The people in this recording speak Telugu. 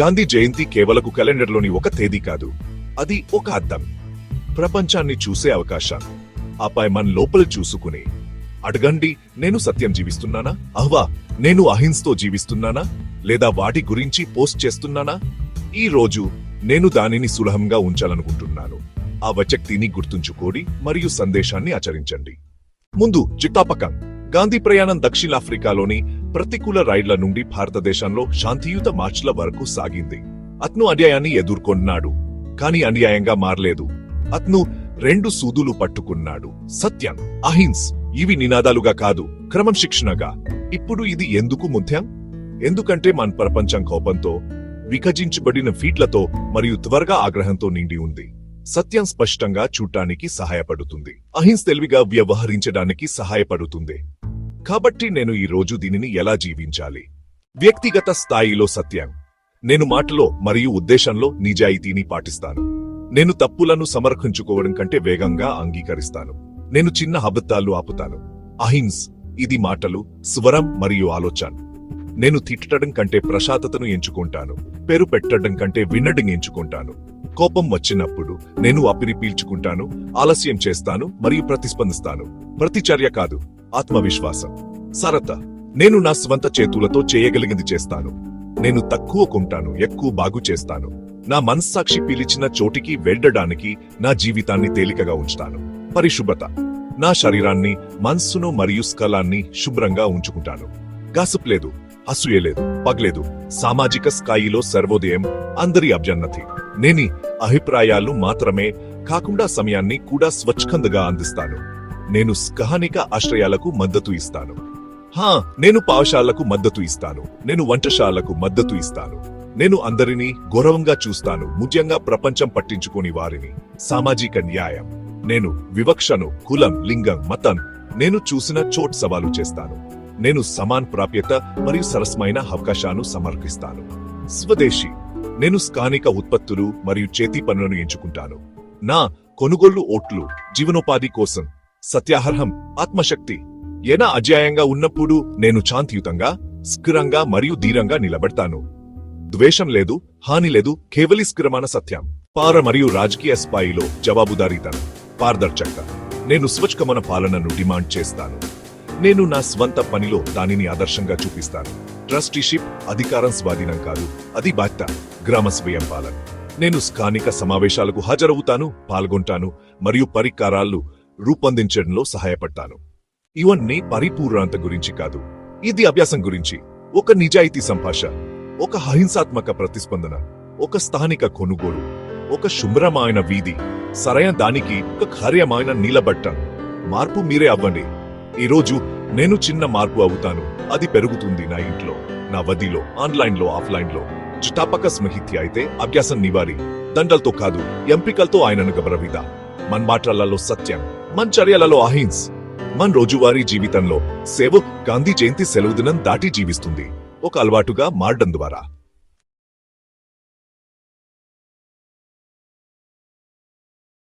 గాంధీ జయంతి కేవలకు క్యాలెండర్లోని ఒక తేదీ కాదు. అది ఒక అర్థం ప్రపంచాన్ని చూసే అవకాశం. ఆపై మన లోపల చూసుకుని అడగండి నేను సత్యం జీవిస్తున్నానా? అహ్వా నేను అహింసతో జీవిస్తున్నానా? లేదా వాటి గురించి పోస్ట్ చేస్తున్నానా? ఈ రోజు నేను దానిని సులభంగా ఉంచాలనుకుంటున్నాను. ఆ వచక్తిని గుర్తుంచుకోడి మరియు సందేశాన్ని ఆచరించండి. ముందు చిట్టాపకం గాంధీ ప్రయాణం దక్షిణాఫ్రికాలోని ప్రతికూల రైడ్ల నుండి భారతదేశంలో శాంతియుత మార్చ్ల వరకు సాగింది. అత్ను అన్యాయాన్ని ఎదుర్కొన్నాడు కాని అన్యాయంగా మారలేదు. అత్ను రెండు సూదులు పట్టుకున్నాడు. సత్యం అహింస్ ఇవి నినాదాలుగా కాదు క్రమం శిక్షణగా. ఇప్పుడు ఇది ఎందుకు ముఖ్యం ఎందుకంటే మన ప్రపంచం కోపంతో వికజించబడిన ఫీట్లతో మరియు త్వరగా ఆగ్రహంతో నిండి ఉంది. సత్యం స్పష్టంగా చూడటానికి సహాయపడుతుంది. అహింస తెలివిగా వ్యవహరించడానికి సహాయపడుతుంది. కాబట్టి నేను ఈ రోజు దీనిని ఎలా జీవించాలి? వ్యక్తిగత స్థాయిలో సత్యం. నేను మాటలో మరియు ఉద్దేశంలో నిజాయితీని పాటిస్తాను. నేను తప్పులను సమర్పించుకోవడం కంటే వేగంగా అంగీకరిస్తాను. నేను చిన్న అబద్ధాలు ఆపుతాను. అహింస్ ఇది మాటలు స్వరం మరియు ఆలోచన. నేను తిట్టడం కంటే ప్రశాంతతను ఎంచుకుంటాను. పేరు పెట్టడం కంటే వినడం ఎంచుకుంటాను. కోపం వచ్చినప్పుడు నేను అపిరి పీల్చుకుంటాను ఆలస్యం చేస్తాను మరియు ప్రతిస్పందిస్తాను. ప్రతిచర్య కాదు. ఆత్మవిశ్వాసం. సరత నేను నా స్వంత చేతులతో చేయగలిగింది చేస్తాను. నేను తక్కువ కొంటాను ఎక్కువ బాగు చేస్తాను. నా మనస్సాక్షి పిలిచిన చోటికి వెళ్ళడానికి నా జీవితాన్ని తేలికగా ఉంచుతాను. పరిశుభ్రత. నా శరీరాన్ని మనస్సును మరియు స్కలాన్ని శుభ్రంగా ఉంచుకుంటాను. గాసిప్ లేదు అసూయ లేదు పగలేదు సామాజిక స్థాయిలో సర్వోదయం అందరి అభ్యన్నతి. నేని అభిప్రాయాలు మాత్రమే కాకుండా సమయాన్ని కూడా స్వచ్ఛందగా అందిస్తాను. నేను స్కహనిక ఆశ్రయాలకు మద్దతు ఇస్తాను. హా నేను పాఠశాలకు మద్దతు ఇస్తాను. నేను వంటశాలకు మద్దతు ఇస్తాను. నేను అందరినీ గౌరవంగా చూస్తాను. ముఖ్యంగా ప్రపంచం పట్టించుకోని వారిని. సామాజిక న్యాయం. నేను వివక్షను కులం లింగం మతం. నేను చూసిన చోట్ సవాలు చేస్తాను. నేను సమాన్ ప్రాప్యత మరియు సరసమైన అవకాశాన్ని సమర్పిస్తాను. స్వదేశీ. నేను స్థానిక ఉత్పత్తులు మరియు చేతి పనులను ఎంచుకుంటాను. నా కొనుగోళ్ళు ఓట్లు జీవనోపాధి కోసం సత్యాహర్హం ఆత్మశక్తి. ఏనా అజ్యాయంగా ఉన్నప్పుడు నేను శాంతియుతంగా స్థిరంగా మరియు ధీరంగా నిలబడతాను. ద్వేషం లేదు హాని లేదు కేవలి స్థిరమైన సత్యం. పార మరియు రాజకీయ స్థాయిలో జవాబుదారీతనం పారదర్శకత. నేను స్వచ్ఛకమన పాలనను డిమాండ్ చేస్తాను. నేను నా స్వంత పనిలో దానిని ఆదర్శంగా చూపిస్తాను. ట్రస్టీషిప్ అధికారం స్వాధీనం కాదు అది బాధ్యత గ్రామ స్వయం పాలన. నేను స్థానిక సమావేశాలకు హాజరవుతాను పాల్గొంటాను మరియు పరికారాలు రూపొందించడంలో సహాయపడ్డాను ఇవన్నీ పరిపూర్ణత గురించి కాదు. ఇది అభ్యాసం గురించి. ఒక నిజాయితీ సంభాష. ఒక అహింసాత్మక ప్రతిస్పందన. ఒక స్థానిక కొనుగోలు. ఒక శుభ్రమైన వీధి. సరైన దానికి ఒక కార్యమైన నీలబట్ట. మార్పు మీరే అవ్వండి. ఈరోజు నేను చిన్న మార్పు అవుతాను. అది పెరుగుతుంది నా ఇంట్లో నా వదిలో ఆన్లైన్లో ఆఫ్లైన్లో. చుటాపక స్మహిత్య అయితే అభ్యాసం నివారి. దండలతో కాదు ఎంపికలతో ఆయనను గబరవిద మన్మాటలలో సత్యం. మన చర్యలలో అహింస్. మన రోజువారీ జీవితంలో సేవ గాంధీ జయంతి సెలవు దినం దాటి జీవిస్తుంది. ఒక అలవాటుగా మారడం ద్వారా.